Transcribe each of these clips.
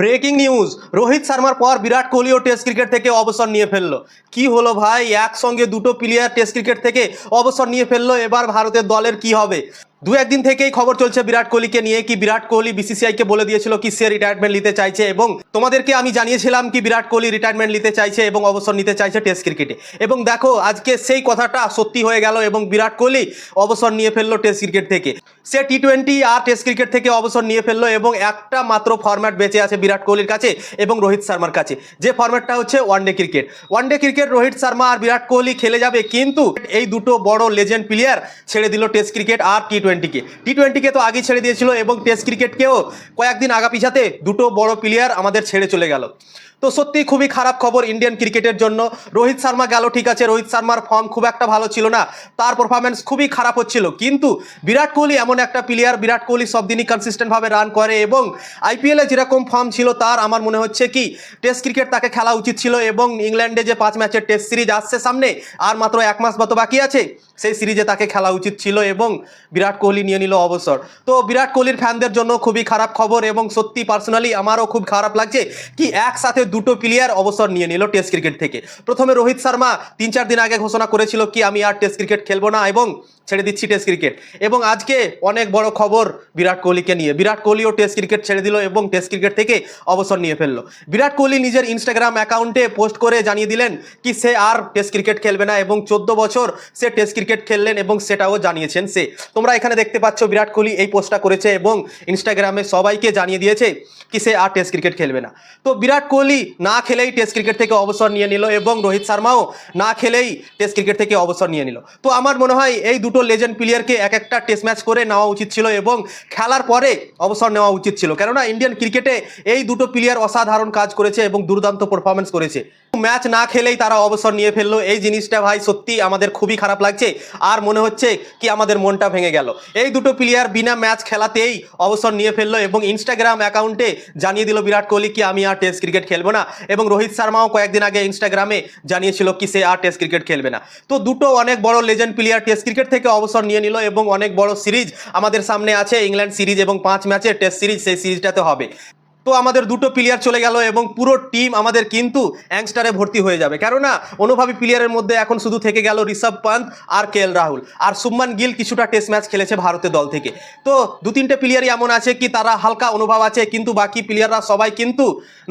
Breaking news, Rohit শর্মার পর বিরাট কোহলিও test cricket থেকে অবসর নিয়ে ফেলল। কি হলো ভাই? একসঙ্গে দুটো প্লেয়ার টেস্ট ক্রিকেট থেকে অবসর নিয়ে ফেলল, এবার ভারতের দলের কি হবে? দু একদিন থেকেই খবর চলছে বিরাট কোহলিকে নিয়ে কি বিরাট কোহলি বিসিসিআইকে বলে দিয়েছিল কি সে রিটায়ারমেন্ট নিতে চাইছে এবং তোমাদেরকে আমি জানিয়েছিলাম কি বিরাট কোহলি রিটায়ারমেন্ট নিতে চাইছে এবং অবসর নিতে চাইছে টেস্ট ক্রিকেটে এবং দেখো, আজকে সেই কথাটা সত্যি হয়ে গেল এবং বিরাট কোহলি অবসর নিয়ে ফেলল টেস্ট ক্রিকেট থেকে। সে টি টোয়েন্টি আর টেস্ট ক্রিকেট থেকে অবসর নিয়ে ফেলল এবং একটা মাত্র ফরম্যাট বেঁচে আছে বিরাট কোহলির কাছে এবং রোহিত শর্মার কাছে। যে ফরম্যাটটা হচ্ছে one day cricket one day cricket Rohit Sharma আর বিরাট কোহলি খেলে যাবে, কিন্তু এই দুটো বড় লেজেন্ড প্লেয়ার ছেড়ে দিল টেস্ট ক্রিকেট আর টি টোয়েন্টিকে টি টোয়েন্টিকে তো আগেই ছেড়ে দিয়েছিল এবং টেস্ট ক্রিকেটকেও কয়েকদিন আগা পিছাতে দুটো বড় প্লেয়ার আমাদের ছেড়ে চলে গেল। তো সত্যি খুবই খারাপ খবর ইন্ডিয়ান ক্রিকেটের জন্য। রোহিত শর্মা গেল, ঠিক আছে। রোহিত শর্মার ফর্ম খুব একটা ভালো ছিল না। তার পারফরমেন্স খুবই খারাপ হচ্ছিল। কিন্তু বিরাট কোহলি এমন একটা প্লেয়ার বিরাট কোহলি সব দিনই কনসিস্টেন্টভাবে রান করে এবং আইপিএলে যেরকম ফর্ম ছিল তার, আমার মনে হচ্ছে কি টেস্ট ক্রিকেট তাকে খেলা উচিত ছিল এবং ইংল্যান্ডে যে পাঁচ ম্যাচের টেস্ট সিরিজ আসছে সামনে, আর মাত্র এক মাস মতো বাকি আছে, সেই সিরিজে তাকে খেলা উচিত ছিল এবং বিরাট কোহলি নিয়ে নিল অবসর। তো বিরাট কোহলির ফ্যানদের জন্য খুবই খারাপ খবর এবং সত্যি পার্সোনালি আমারও খুব খারাপ লাগছে কি একসাথে দুটো প্লেয়ার অবসর নিয়ে নিল টেস্ট ক্রিকেট থেকে। প্রথমে রোহিত শর্মা তিন চার দিন আগে ঘোষণা করেছিল কি আমি আর টেস্ট ক্রিকেট খেলব না এবং ছেড়ে দিচ্ছি টেস্ট ক্রিকেট এবং আজকে অনেক বড় খবর বিরাট কোহলিকে নিয়ে। বিরাট কোহলিও টেস্ট ক্রিকেট ছেড়ে দিল এবং টেস্ট ক্রিকেট থেকে অবসর নিয়ে ফেলল। বিরাট কোহলি নিজের ইনস্টাগ্রাম অ্যাকাউন্টে পোস্ট করে জানিয়ে দিলেন কি সে আর টেস্ট ক্রিকেট খেলবে না এবং চোদ্দ বছর সে টেস্ট ক্রিকেট খেললেন এবং সেটাও জানিয়েছেন সে। তোমরা এখানে দেখতে পাচ্ছ বিরাট কোহলি এই পোস্টটা করেছে এবং ইনস্টাগ্রামে সবাইকে জানিয়ে দিয়েছে কি সে আর টেস্ট ক্রিকেট খেলবে না। তো বিরাট কোহলি না খেলেই টেস্ট ক্রিকেট থেকে অবসর নিয়ে নিল এবং রোহিত শর্মাও না খেলেই টেস্ট ক্রিকেট থেকে অবসর নিয়ে নিল। তো আমার মনে হয় এই দুটো লেজেন্ড প্লেয়ারকে এক একটা টেস্ট ম্যাচ করে নেওয়া উচিত ছিল এবং খেলার পরে অবসর নেওয়া উচিত ছিল। কেননা ইন্ডিয়ান ক্রিকেটে এই দুটো প্লেয়ার অসাধারণ কাজ করেছে এবং দুর্দান্ত পারফরমেন্স করেছে। ম্যাচ না খেলেই তারা অবসর নিয়ে ফেলল। এই জিনিসটা ভাই সত্যি আমাদের খুবই খারাপ লাগছে। আর মনে হচ্ছে কি আমাদের মনটা ভেঙে গেল। এই দুটো প্লেয়ার বিনা ম্যাচ খেলাতেই অবসর নিয়ে ফেলল এবং ইনস্টাগ্রাম অ্যাকাউন্টে জানিয়ে দিল বিরাট কোহলি কি আমি আর টেস্ট ক্রিকেট খেলব না এবং রোহিত শর্মাও কয়েকদিন আগে ইনস্টাগ্রামে জানিয়েছিল কি সে আর টেস্ট ক্রিকেট খেলবে না। তো দুটো অনেক বড় লেজেন্ড প্লেয়ার টেস্ট ক্রিকেট থেকে অবসর নিয়ে নিল এবং অনেক বড় সিরিজ আমাদের সামনে আছে। ইংল্যান্ড সিরিজ এবং পাঁচ ম্যাচের টেস্ট সিরিজ সেই সিরিজটাতে হবে। তো আমাদের দুটো প্লেয়ার চলে গেল এবং পুরো টিম আমাদের কিন্তু অ্যাংস্টারে ভর্তি হয়ে যাবে। কেননা, অনুভাবী প্লেয়ারের মধ্যে এখন শুধু থেকে গেল ঋষভ পান্ত আর কে রাহুল। আর সুম্মান গিল কিছুটা টেস্ট ম্যাচ খেলেছে ভারতের দল থেকে। তো দু তিনটে প্লেয়ারই এমন আছে কি, তারা হালকা অনুভব আছে, কিন্তু বাকি প্লেয়াররা সবাই কিন্তু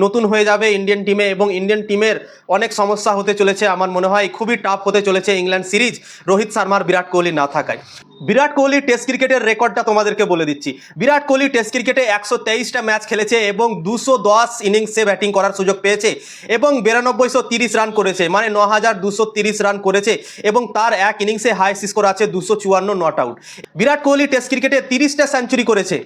নতুন হয়ে যাবে ইন্ডিয়ান টিমে এবং ইন্ডিয়ান টিমের অনেক সমস্যা হতে চলেছে। আমার মনে হয় খুবই টাফ হতে চলেছে ইংল্যান্ড সিরিজ রোহিত শর্মার বিরাট কোহলি না থাকায়। বিরাট কোহলি টেস্ট ক্রিকেটের রেকর্ডটা তোমাদেরকে বলে দিচ্ছি। বিরাট কোহলি টেস্ট ক্রিকেটে একশো তেইশটা ম্যাচ খেলেছে এবং দুশো দশ ইনিংসে ব্যাটিং করার সুযোগ পেয়েছে এবং বিরানব্বইশো তিরিশ রান করেছে মানে ন হাজার দুশো তিরিশ রান করেছে এবং তার এক ইনিংসে হাই স্কোর আছে দুশো চুয়ান্ন not out. Virat Kohli test ক্রিকেটে তিরিশটা সেঞ্চুরি করেছে।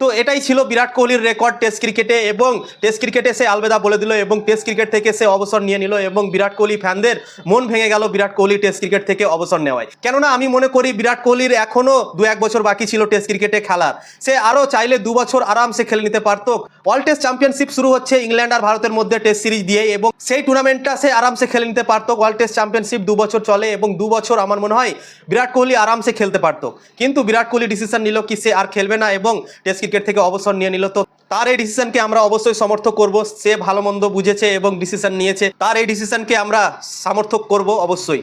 তো এটাই ছিল বিরাট কোহলির রেকর্ড টেস্ট ক্রিকেটে এবং টেস্ট ক্রিকেটে সে আলবেদা বলে দিল এবং টেস্ট ক্রিকেট থেকে সে অবসর নিয়ে নিল এবং বিরাট কোহলি ফ্যানদের মন ভেঙে গেল বিরাট কোহলি টেস্ট ক্রিকেট থেকে অবসর নেওয়ায়। কেননা আমি মনে করি বিরাট কোহলির এখনও দু এক বছর বাকি ছিল টেস্ট ক্রিকেটে খেলার। সে আরও চাইলে দু বছর আরামসে খেলে নিতে পারতো। ওয়ার্ল্ড টেস্ট চ্যাম্পিয়নশিপ শুরু হচ্ছে ইংল্যান্ড আর ভারতের মধ্যে টেস্ট সিরিজ দিয়ে এবং সেই টুর্নামেন্টটা সে আরামসে খেলে নিতে পারতো। ওয়ার্ল্ড টেস্ট চ্যাম্পিয়নশিপ দু বছর চলে এবং দু বছর আমার মনে হয় বিরাট কোহলি আরামসে খেলতে পারতো। কিন্তু বিরাট কোহলি ডিসিশন নিল কি সে আর খেলবে না এবং টেস্ট ক্রিকেট থেকে অবসর নিয়ে নিল। তো তার এই ডিসিশনকে আমরা অবশ্যই সমর্থক করব। সে ভালো মন্দ বুঝেছে এবং ডিসিশন নিয়েছে। তার এই ডিসিশনকে আমরা সমর্থক করব অবশ্যই।